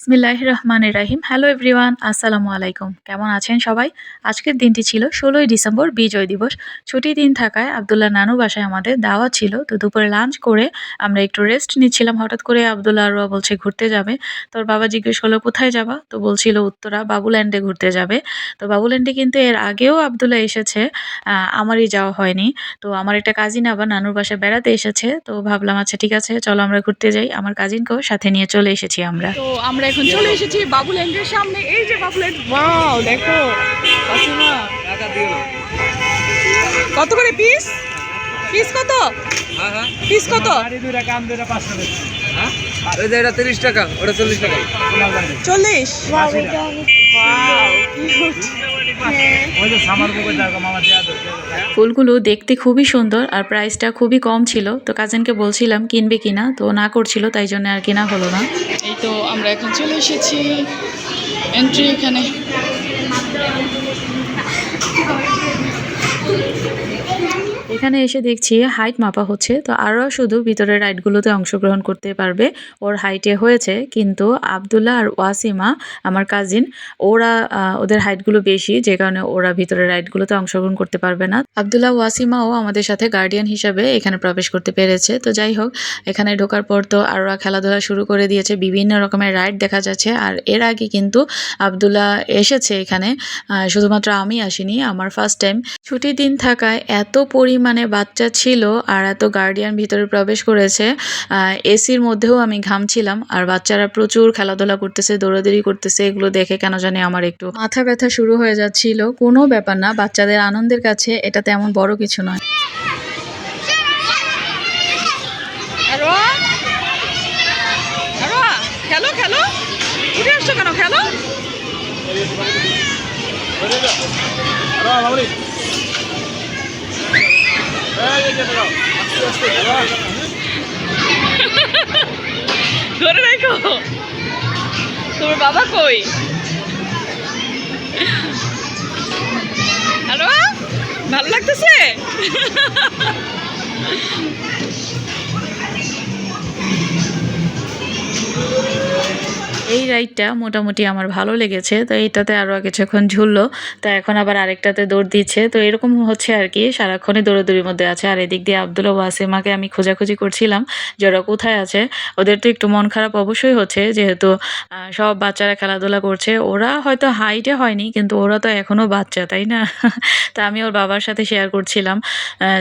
ইসমিল্লাহ রহমানের রাহিম hello everyone, আসসালামু আলাইকুম। কেমন আছেন সবাই? আজকের দিনটি ছিল ষোলোই ডিসেম্বর, বিজয় দিবস। ছুটি দিন থাকায় আবদুল্লাহ নানু বাসায় আমাদের দাওয়া ছিল। তো দুপুরে লাঞ্চ করে আমরা একটু রেস্ট নিচ্ছিলাম। হঠাৎ করে আবদুল্লাহ আরোয়া বলছে, ঘুরতে যাবে? তোর বাবা জিজ্ঞেস করল, কোথায় যাবা? তো বলছিল, উত্তরা, বাবুল্যান্ডে ঘুরতে যাবে। তো বাবুল্যান্ডে কিন্তু এর আগেও আবদুল্লাহ এসেছে আমারই যাওয়া হয়নি। তো আমার একটা কাজিন আবার নানুর বাসায় বেড়াতে এসেছে। তো ভাবলাম আচ্ছা ঠিক আছে, চলো আমরা ঘুরতে যাই। আমার কাজিনকেও সাথে নিয়ে চলে এসেছি আমরা। তো আমরা এখন চলে এসেছি বাবুল্যান্ডের সামনে। এই যে বাবুল্যান্ড ওয়াও দেখো। কত করে পিস পিস কত? পিস কত? ওই যে এটা তিরিশ টাকা ওটা চল্লিশ টাকা। চল্লিশ? ফুলগুলো দেখতে খুবই সুন্দর আর প্রাইসটা খুবই কম ছিল। তো কাজিনকে বলছিলাম, কিনবে কিনা তো না করছিল, তাই জন্য আর কেনা হলো না। এই তো আমরা এখন চলে এসেছি এন্ট্রি এখানে। এখানে এসে দেখছি হাইট মাপা হচ্ছে, তো আরও শুধু ভিতরের রাইডগুলোতে অংশগ্রহণ করতে পারবে। ওর হাইটে হয়েছে, কিন্তু আবদুল্লাহ আর ওয়াসিমা, আমার কাজিন ওরা ওদের হাইটগুলো বেশি, যে কারণে ওরা ভিতরের রাইডগুলোতে অংশগ্রহণ করতে পারবে না। আবদুল্লাহ, ওয়াসিমাও আমাদের সাথে গার্ডিয়ান হিসাবে এখানে প্রবেশ করতে পেরেছে। তো যাই হোক, এখানে ঢোকার পর তো আরোরা খেলাধুলা শুরু করে দিয়েছে, বিভিন্ন রকমের রাইড দেখা যাচ্ছে। আর এর আগে কিন্তু আবদুল্লাহ এসেছে এখানে শুধুমাত্র আমি আসিনি, আমার ফার্স্ট টাইম ছুটির দিন থাকায় এত পরিমাণে বাচ্চা ছিল আর এত গার্ডিয়ান ভিতরে প্রবেশ করেছে এসির মধ্যেও আমি ঘামছিলাম আর বাচ্চারা প্রচুর খেলাধুলা করতেছে দৌড়াদৌড়ি করতেছে এগুলো দেখে কেন জানি আমার একটু মাথা ব্যথা শুরু হয়ে যাচ্ছিল। কোনো ব্যাপার না বাচ্চাদের আনন্দের কাছে এটা তেমন বড় কিছু নয়। খেলো খেলো? উঠে আসছো কেন? খেলো? ধরে রাখো। তোর বাবা কই? হ্যালো ভালো লাগতেছে? এই রাইডটা মোটামুটি আমার ভালো লেগেছে। তো এইটাতে আরও কিছুক্ষণ ঝুললো, তো এখন আবার আরেকটাতে দৌড় দিচ্ছে। তো এরকম হচ্ছে আর কি, সারাক্ষণই দৌড়াদৌড়ির মধ্যে আছে। আর এদিক দিয়ে আবদুল্লা ওয়াসিমাকে আমি খোঁজাখুঁজি করছিলাম, যে ওরা কোথায় আছে। ওদের তো একটু মন খারাপ অবশ্যই হচ্ছে, যেহেতু সব বাচ্চারা খেলাধুলা করছে। ওরা হয়তো হাইটে হয়নি, কিন্তু ওরা তো এখনও বাচ্চা, তাই না? তা আমি ওর বাবার সাথে শেয়ার করছিলাম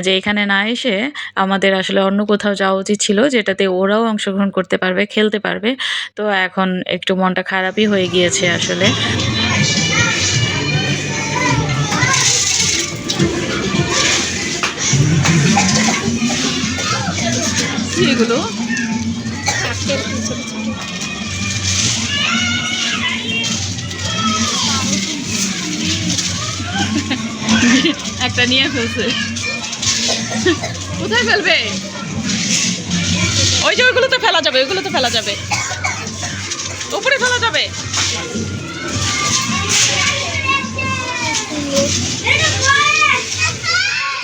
যে এখানে না এসে আমাদের আসলে অন্য কোথাও যাওয়া উচিত ছিল, যেটাতে ওরাও অংশগ্রহণ করতে পারবে, খেলতে পারবে। তো এখন একটু মনটা খারাপই হয়ে গিয়েছে আসলে। একটা নিয়ে ফেলছে। কোথায় ফেলবে? ওই যে ওইগুলো তো ফেলা যাবে ওইগুলো তো ফেলা যাবে। উপরে ফেলা যাবে।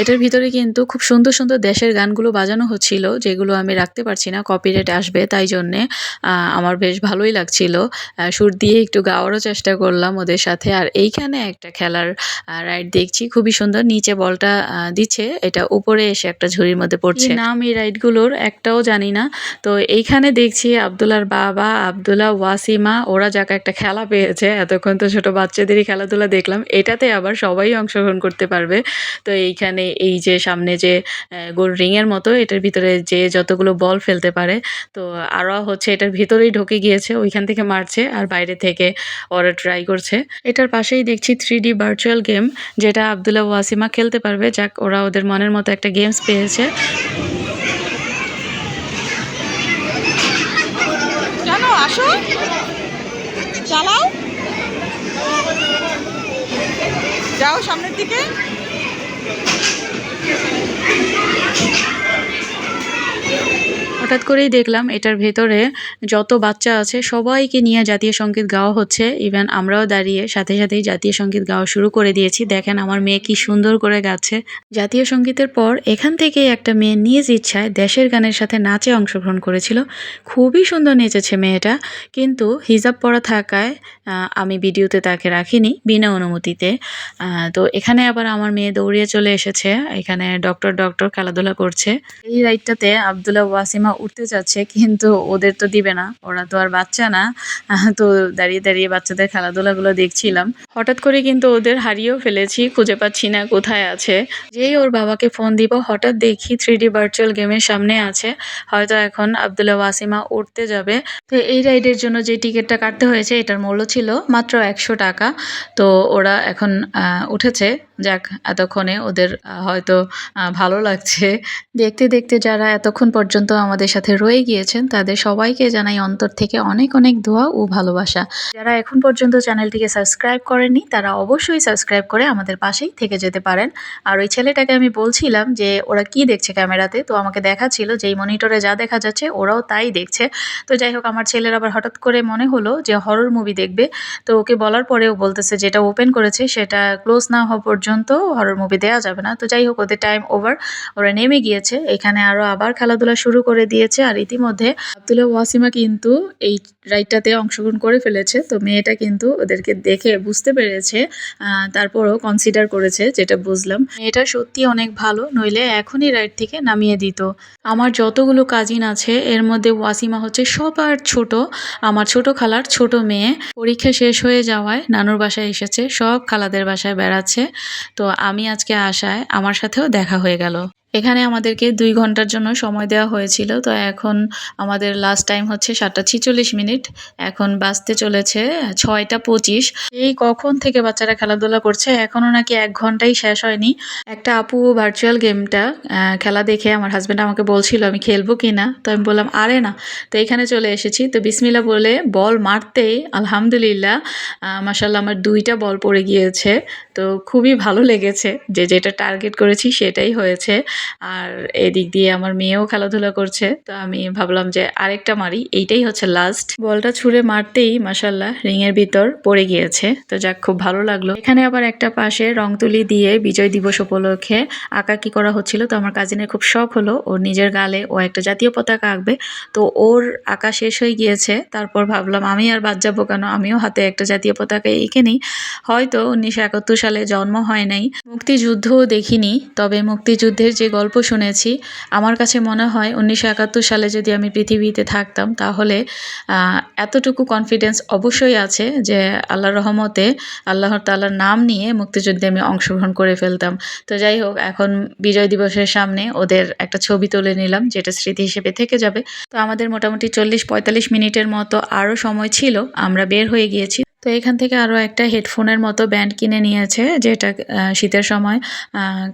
এটার ভিতরে কিন্তু খুব সুন্দর সুন্দর দেশের গানগুলো বাজানো হচ্ছিল, যেগুলো আমি রাখতে পারছি না কপিরাইট আসবে তাই জন্যে আমার বেশ ভালোই লাগছিল। সুর দিয়ে একটু গাওয়ারও চেষ্টা করলাম ওদের সাথে, আর এইখানে একটা খেলার রাইড দেখছি, খুবই সুন্দর, নিচে বলটা দিচ্ছে, এটা উপরে এসে একটা ঝুড়ির মধ্যে পড়ছে। নাম এই রাইডগুলোর একটাও জানি না, তো এইখানে দেখছি আবদুল্লার বাবা আবদুল্লাহ ওয়াসিমা, ওরা যাকে একটা খেলা পেয়েছে, এতক্ষণ তো ছোট বাচ্চাদেরই খেলাধুলা দেখলাম, এটাতে আবার সবাই অংশগ্রহণ করতে পারবে, তো এইখানে এই যে সামনে যে গোল রিংয়ের মতো, এটার ভিতরে যে যতগুলো বল ফেলতে পারে, তো আরও হচ্ছে এটার ভিতরেই ঢুকে গিয়েছে, ওইখান থেকে মারছে আর বাইরে থেকে ওরা ট্রাই করছে। এটার পাশেই দেখছি থ্রি ডি ভার্চুয়াল গেম যেটা আবদুল্লাহ ওয়াসিমা খেলতে পারবে, যাক ওরা ওদের মনের মতো একটা গেমস পেয়েছে। চালাও। যাও সামনের দিকে। Thank you. হঠাৎ করেই দেখলাম এটার ভেতরে যত বাচ্চা আছে সবাইকে নিয়ে জাতীয় সংগীত গাওয়া হচ্ছে। ইভেন আমরাও দাঁড়িয়ে সাথে সাথেই জাতীয় সংগীত গাওয়া শুরু করে দিয়েছি। দেখেন আমার মেয়ে কি সুন্দর করে গাচ্ছে। জাতীয় সঙ্গীতের পর এখান থেকেই একটা মেয়ে নিজ ইচ্ছায় দেশের গানের সাথে নাচে অংশগ্রহণ করেছিল। খুবই সুন্দর নেচেছে মেয়েটা। কিন্তু হিজাব পরা থাকায় আমি ভিডিওতে তাকে রাখিনি, বিনা অনুমতিতে। তো এখানে আবার আমার মেয়ে দৌড়িয়ে চলে এসেছে। এখানে ডক্টর ডক্টর খেলাধুলা করছে। এই রাইডটাতে আবদুল্লাহ ওয়াসিমা উঠতে যাচ্ছে, কিন্তু ওদের তো দিবে না। ওরা তো আর বাচ্চা না। তো দাঁড়িয়ে দাঁড়িয়ে বাচ্চাদের খেলাধুলাগুলো দেখছিলাম। হঠাৎ করে কিন্তু ওদের হারিয়েও ফেলেছি, খুঁজে পাচ্ছি না কোথায় আছে। যেই ওর বাবাকে ফোন দিব, হঠাৎ দেখি থ্রি ডি ভার্চুয়াল গেমের সামনে আছে। হয়তো এখন আবদুল্লাহ ওয়াসিমা উঠতে যাবে। তো এই রাইডের জন্য যে টিকিটটা কাটতে হয়েছে, এটার মূল্য ছিল মাত্র একশো টাকা। তো ওরা এখন উঠেছে। যাক, এতক্ষণে ওদের হয়তো ভালো লাগছে। দেখতে দেখতে যারা এতক্ষণ পর্যন্ত আমাদের সাথে রয়ে গিয়েছেন, তাদের সবাইকে জানাই অন্তর থেকে অনেক অনেক দোয়া ও ভালোবাসা। যারা এখন পর্যন্ত চ্যানেলটিকে সাবস্ক্রাইব করেননি, তারা অবশ্যই সাবস্ক্রাইব করে আমাদের পাশেই থেকে যেতে পারেন। আর ওই ছেলেটাকে আমি বলছিলাম যে, ওরা কি দেখছে ক্যামেরাতে? তো আমাকে দেখাচ্ছিল যে, এই মনিটরে যা দেখা যাচ্ছে, ওরাও তাই দেখছে। তো যাই হোক, আমার ছেলের আবার হঠাৎ করে মনে হলো যে, হরর মুভি দেখবে। তো ওকে বলার পরে ও বলতেছে যেটা ওপেন করেছে, সেটা ক্লোজ না হওয়া পর্যন্ত হরর মুভি দেওয়া যাবে না। তো যাই হোক, ওদের টাইম ওভার ওরা নেমে গিয়েছে। এখানে আরও আবার খেলাধুলা শুরু করে দিয়েছে আর ইতিমধ্যে আব্দুল্লাহ ওয়াসিমা কিন্তু এই রাইডটাতে অংশগ্রহণ করে ফেলেছে। তো মেয়েটা কিন্তু ওদেরকে দেখে বুঝতে পেরেছে তারপরও কনসিডার করেছে, যেটা বুঝলাম। মেয়েটা সত্যি অনেক ভালো, নইলে এখনই রাইড থেকে নামিয়ে দিত। আমার যতগুলো কাজিন আছে, এর মধ্যে ওয়াসিমা হচ্ছে সবার ছোট। আমার ছোট খালার ছোট মেয়ে। পরীক্ষা শেষ হয়ে যাওয়ায় নানুর বাসায় এসেছে, সব খালাদের বাসায় বেড়াচ্ছে। তো আমি আজকে আসায় আমার সাথেও দেখা হয়ে গেল। এখানে আমাদেরকে দুই ঘণ্টার জন্য সময় দেওয়া হয়েছিল। তো এখন আমাদের লাস্ট টাইম হচ্ছে সাতটা ছিচল্লিশ মিনিট। এখন বাঁচতে চলেছে ছয়টা পঁচিশ। এই কখন থেকে বাচ্চারা খেলাধুলা করছে? এখনও নাকি এক ঘন্টাই শেষ হয়নি। একটা আপু ভার্চুয়াল গেমটা খেলা দেখে আমার হাজব্যান্ড আমাকে বলছিল, আমি খেলব কি না তো আমি বললাম, আরে না। তো এখানে চলে এসেছি। তো বিসমিল্লা বলে বল মারতেই আলহামদুলিল্লাহ মাসাল্লাহ আমার দুইটা বল পড়ে গিয়েছে। তো খুবই ভালো লেগেছে। যে যেটা টার্গেট করেছি সেটাই হয়েছে। আর এদিক দিয়ে আমার মেয়েও খেলাধুলা করছে। তো আমি ভাবলাম যে আরেকটা মারি। এইটাই হচ্ছে লাস্ট বলটা ছুঁড়ে মারতেই মাসাল্লাহ রিংয়ের ভিতর পড়ে গিয়েছে। তো যাক, খুব ভালো লাগল। এখানে আবার একটা পাশে রং তুলি দিয়ে বিজয় দিবস উপলক্ষে আঁকা কি করা হচ্ছিল, তো আমার কাজিনের খুব শখ হলো। ওর নিজের গালে ও একটা জাতীয় পতাকা আঁকবে। তো ওর আঁকা শেষ হয়ে গিয়েছে। তারপর ভাবলাম, আমি আর বাদ যাব কেন? আমিও হাতে একটা জাতীয় পতাকা এঁকে নিই। হয়তো উনিশশো একাত্তর সালে জন্ম হয় নাই। মুক্তিযুদ্ধও দেখিনি, তবে মুক্তিযুদ্ধের যে গল্প শুনেছি। আমার কাছে মনে হয় উনিশশো একাত্তর সালে যদি আমি পৃথিবীতে থাকতাম, তাহলে এতটুকু কনফিডেন্স অবশ্যই আছে যে আল্লাহর রহমতে আল্লাহর তাল্লার নাম নিয়ে মুক্তিযুদ্ধে আমি অংশগ্রহণ করে ফেলতাম। তো যাই হোক, এখন বিজয় দিবসের সামনে ওদের একটা ছবি তুলে নিলাম, যেটা স্মৃতি হিসেবে থেকে যাবে। তো আমাদের মোটামুটি চল্লিশ পঁয়তাল্লিশ মিনিটের মতো আরও সময় ছিল, আমরা বের হয়ে গিয়েছি। তো এখান থেকে আরও একটা হেডফোনের মতো ব্যান্ড কিনে নিয়েছে, যেটা শীতের সময়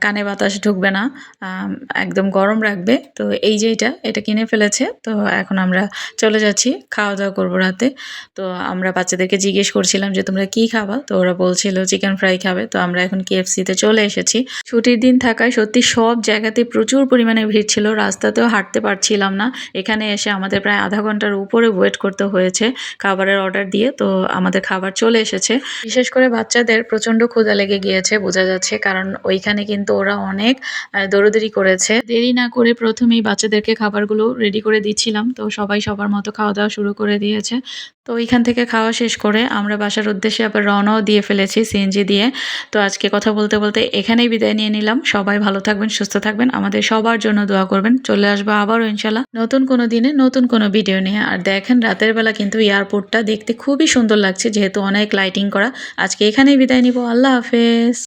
কানে বাতাস ঢুকবে না একদম গরম রাখবে। তো এই যে এটা এটা কিনে ফেলেছে। তো এখন আমরা চলে যাচ্ছি খাওয়া দাওয়া করব রাতে। তো আমরা বাচ্চাদেরকে জিজ্ঞেস করছিলাম যে, তোমরা কি খাবা? তো ওরা বলছিল, চিকেন ফ্রাই খাবে। তো আমরা এখন কেএফসিতে চলে এসেছি। ছুটির দিন থাকায় সত্যি সব জায়গাতে প্রচুর পরিমাণে ভিড় ছিল, রাস্তাতেও হাঁটতে পারছিলাম না। এখানে এসে আমাদের প্রায় আধা ঘণ্টার উপরে ওয়েট করতে হয়েছে, খাবারের অর্ডার দিয়ে। তো আমাদের খাবার চলে এসেছে। বিশেষ করে বাচ্চাদের প্রচণ্ড ক্ষুধা লেগে গিয়েছে বোঝা যাচ্ছে, কারণ ওইখানে কিন্তু ওরা অনেক দৌড়াদৌড়ি করেছে। দেরি না করে প্রথমেই বাচ্চাদেরকে খাবারগুলো রেডি করে দিচ্ছিলাম, তো সবাই সবার মতো খাওয়া দাওয়া শুরু করে দিয়েছে। তো ওইখান থেকে খাওয়া শেষ করে আমরা বাসার উদ্দেশ্যে আবার রওনাও দিয়ে ফেলেছি সিএনজি দিয়ে। তো আজকে কথা বলতে বলতে এখানেই বিদায় নিয়ে নিলাম। সবাই ভালো থাকবেন, সুস্থ থাকবেন। আমাদের সবার জন্য দোয়া করবেন। চলে আসব আবারও ইনশাল্লাহ নতুন কোনো দিনে, নতুন কোনো ভিডিও নিয়ে। আর দেখেন রাতের বেলা কিন্তু এয়ারপোর্টটা দেখতে খুবই সুন্দর লাগছে, যেহেতু অনেক লাইটিং করা। আজকে এখানেই বিদায় নিব। আল্লাহ হাফেজ।